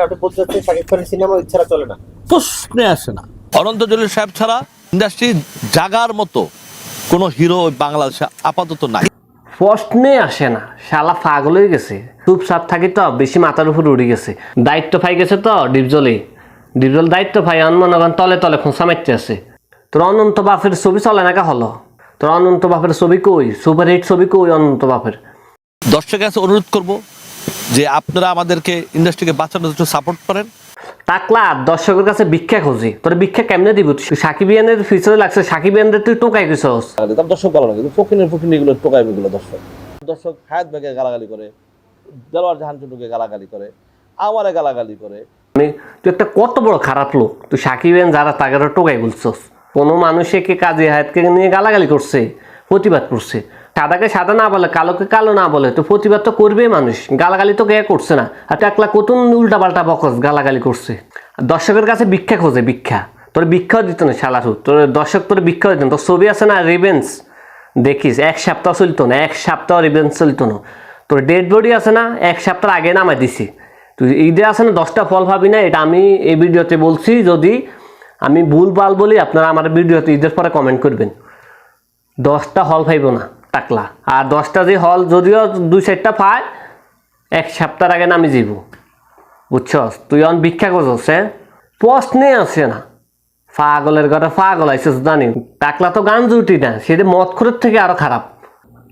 মানে আপনি বলতে চাচ্ছেন শাকিব খানের সিনেমা ইচ্ছারা চলে না। প্রশ্নে আসে না। অনন্ত জলিল সাহেব ছাড়া ইন্ডাস্ট্রি জাগার মতো কোনো হিরো বাংলাদেশে আপাতত নাই। প্রশ্নে আসে না। শালা পাগল হয়ে গেছে। চুপচাপ থাকি তো বেশি মাথার উপর উড়ে গেছে। দায়িত্ব পাই গেছে তো ডিপজলে ডিপজল দায়িত্ব পাই অনমনগণ তলে তলে খোঁচা মারতে আছে। তোর অনন্ত বাপের ছবি চলে না কা হলো তোর অনন্ত বাপের ছবি কই? সুপার হিট ছবি কই অনন্ত বাপের? দর্শকের কাছে অনুরোধ করব যে আপনারা আমাদেরকে ইন্ডাস্ট্রিকে বাঁচানোর জন্য সাপোর্ট করেন। টাকলা দর্শকের কাছে ভিক্ষা খুঁজি। তোর ভিক্ষা কেমনে দিব? তুই সাকিব ফিচারে লাগছে সাকিব ইয়ানের তুই টোকাই গেছস তার দর্শক ভালো লাগে ফকিনের ফকিন এগুলো টোকাই এগুলো দর্শক। দর্শক হায়াত ব্যাগে গালাগালি করে দেলোয়ার জাহান চন্ডুকে গালাগালি করে আমারে গালাগালি করে। মানে তুই একটা কত বড় খারাপ লোক তুই সাকিব ইয়ান যারা তাকে টোকাই বলছস। কোনো মানুষে কে কাজে হায়াতকে নিয়ে গালাগালি করছে প্রতিবাদ করছে? সাদাকে সাদা না বলে, কালোকে কালো না বলে, তো প্রতিবাদ তো করবেই মানুষ। গালাগালি তো কে করছে না? আর তুই একলা কতুন উল্টা পাল্টা বকস গালাগালি করছে? দর্শকের কাছে ভিক্ষা খোঁজে, ভিক্ষা। তোর ভিক্ষাও দিত না শালারু তোর দর্শক তোর ভিক্ষাও দিত না। তোর ছবি আছে না রিভেন্স দেখিস, এক সপ্তাহ চলতো না, এক সপ্তাহ রিভেন্স চলতো না। তোর ডেড বডি আছে না, এক সপ্তাহ আগে নামাই দিছি। তুই ঈদে আছে না, দশটা ফল পাবি না, এটা আমি এই ভিডিওতে বলছি, যদি আমি ভুল ভালো বলি, আপনারা আমার ভিডিওতে ঈদের পরে কমেন্ট করবেন। দশটা হল পাইব না। টাকলা। আর দশটা যে হল যদিও দুই চারটা পায় এক সপ্তাহ আগে নামি যাব বুঝছস? তুই অন ভিক্ষা করছস হ্যাঁ? প্রশ্নে আসে না। পাগলের ঘরে পাগল আইসিস জানি। টাকলা তো গান জুটি না সেটা মদ খোরের থেকে আরও খারাপ।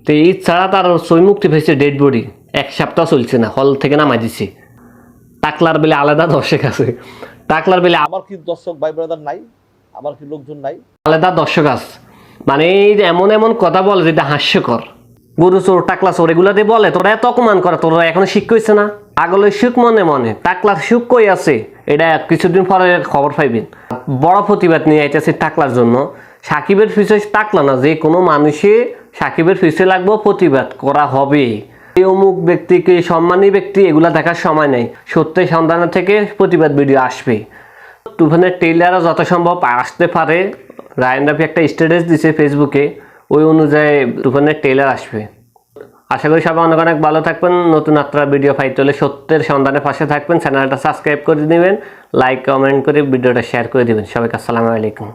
তো এই ছাড়া তার সই মুক্তি পেয়েছে ডেড বডি এক সপ্তাহ চলছে না হল থেকে নামাই দিছে। টাকলার বেলে আলাদা দর্শক আছে। টাকলার বেলে আমার কি দর্শক ভাই ব্রাদার নাই? আমার কি লোকজন নাই? আলাদা দর্শক আছে। মানে এই যে এমন এমন কথা বলে যেটা হাস্যকর। গরু চোর, টাকলা চোর, এগুলা দিয়ে বলে, তোরা এত অপমান করে, তোরা এখনও শিখ হয়েছে না? আগলের সুখ মনে মনে টাকলার সুখ কই আছে? এটা কিছুদিন পরে খবর পাইবেন। বড় প্রতিবাদ নিয়ে আইতেছে টাকলার জন্য। সাকিবের ফিসে টাকলা না, যে কোনো মানুষে সাকিবের ফিসে লাগবে, প্রতিবাদ করা হবে। অমুক ব্যক্তিকে, সম্মানী ব্যক্তি, এগুলা দেখার সময় নেই। সত্যের সন্ধানের থেকে প্রতিবাদ ভিডিও আসবে। তুফানের টেইলারও যত সম্ভব আসতে পারে। রায়ন রাফি একটা স্ট্যাটাস দিছে ফেসবুকে ওই অনুযায়ী তুফানের টেইলার আসবে। আশা করি সবাই অনেক অনেক ভালো থাকবেন, নতুন আত্মার ভিডিও ফাইট হলে সত্যের সন্ধানে পাশে থাকবেন চ্যানেলটা সাবস্ক্রাইব করে দিবেন লাইক কমেন্ট করে ভিডিওটা শেয়ার করে দিবেন। সবাইকে আসসালামু আলাইকুম।